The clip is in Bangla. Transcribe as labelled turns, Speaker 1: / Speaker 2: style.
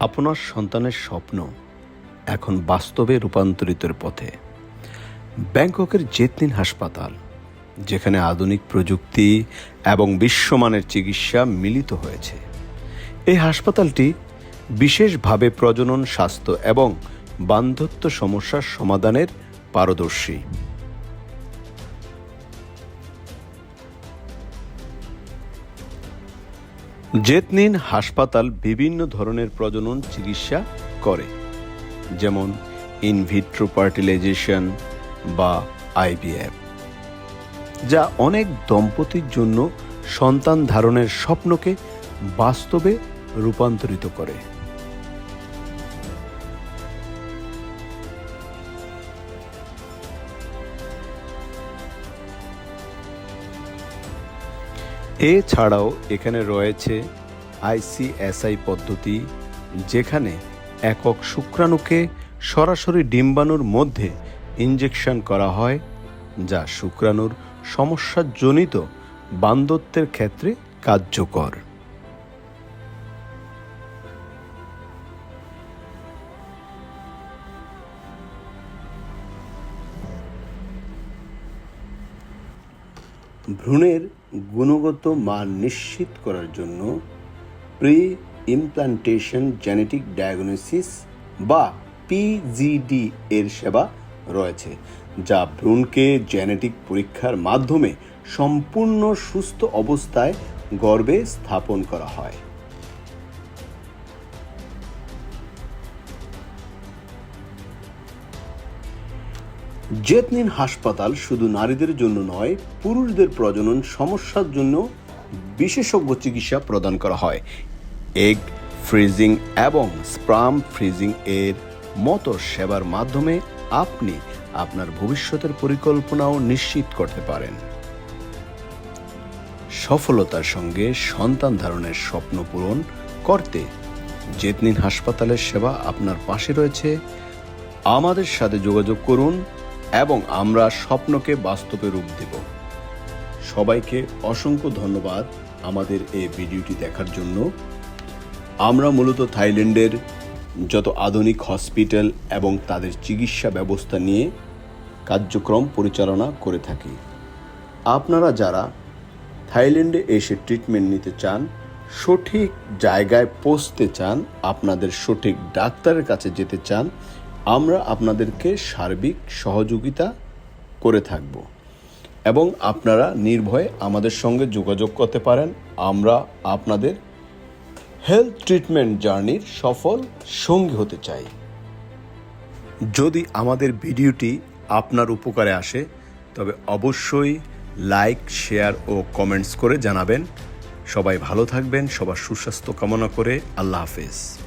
Speaker 1: আপনার সন্তানের স্বপ্ন এখন বাস্তবে রূপান্তরিতের পথে। ব্যাংককের জেতনিন হাসপাতাল, যেখানে আধুনিক প্রযুক্তি এবং বিশ্বমানের চিকিৎসা মিলিত হয়েছে। এই হাসপাতালটি বিশেষভাবে প্রজনন, স্বাস্থ্য এবং বান্ধত্ব সমস্যার সমাধানের পারদর্শী। জেতনিন হাসপাতাল বিভিন্ন ধরনের প্রজনন চিকিৎসা করে, যেমন ইনভিট্রো ফার্টিলাইজেশন বা আইভিএফ যা অনেক দম্পতির জন্য সন্তান ধারণের স্বপ্নকে বাস্তবে রূপান্তরিত করে। এছাড়াও এখানে রয়েছে আইসিএসআই পদ্ধতি, যেখানে একক শুক্রাণুকে সরাসরি ডিম্বাণুর মধ্যে ইঞ্জেকশন করা হয়, যা শুক্রাণুর সমস্যাজনিত বান্ধত্বের ক্ষেত্রে কার্যকর। ভ্রূণের গুণগত মান নিশ্চিত করার জন্য প্রি ইমপ্লান্টেশন জেনেটিক ডায়াগনোসিস বা পিজিডি এর সেবা রয়েছে, যা ভ্রূণকে জেনেটিক পরীক্ষার মাধ্যমে সম্পূর্ণ সুস্থ অবস্থায় গর্বে স্থাপন করা হয়। জেতনিন হাসপাতাল শুধু নারীদের জন্য নয়, পুরুষদের প্রজনন সমস্যার জন্য বিশেষজ্ঞ চিকিৎসা প্রদান করা হয়। এগ ফ্রিজিং এবং স্প্রাম ফ্রিজিং এর মতো সেবার মাধ্যমে আপনি আপনার ভবিষ্যতের পরিকল্পনাও নিশ্চিত করতে পারেন। সফলতার সঙ্গে সন্তান ধারণের স্বপ্ন পূরণ করতে জেতনিন হাসপাতালের সেবা আপনার পাশে রয়েছে। আমাদের সাথে যোগাযোগ করুন এবং আমরা স্বপ্নকে বাস্তবে রূপ দেব। সবাইকে অসংখ্য ধন্যবাদ আমাদের এই ভিডিওটি দেখার জন্য। আমরা মূলত থাইল্যান্ডের যত আধুনিক হসপিটাল এবং তাদের চিকিৎসা ব্যবস্থা নিয়ে কার্যক্রম পরিচালনা করে থাকি। আপনারা যারা থাইল্যান্ডে এসে ট্রিটমেন্ট নিতে চান, সঠিক জায়গায় পৌঁছতে চান, আপনাদের সঠিক ডাক্তারের কাছে যেতে চান আমরা আপনাদেরকে সার্বিক সহযোগিতা করে থাকব এবং আপনারা নির্ভয়ে আমাদের সঙ্গে যোগাযোগ করতে পারেন। আমরা আপনাদের হেলথ ট্রিটমেন্ট জার্নির সফল সঙ্গী হতে চাই। যদি আমাদের ভিডিওটি আপনার উপকারে আসে, তবে অবশ্যই লাইক শেয়ার ও কমেন্টস করে জানাবেন। সবাই ভালো থাকবেন, সবার সুস্বাস্থ্য কামনা করে আল্লাহ হাফেজ।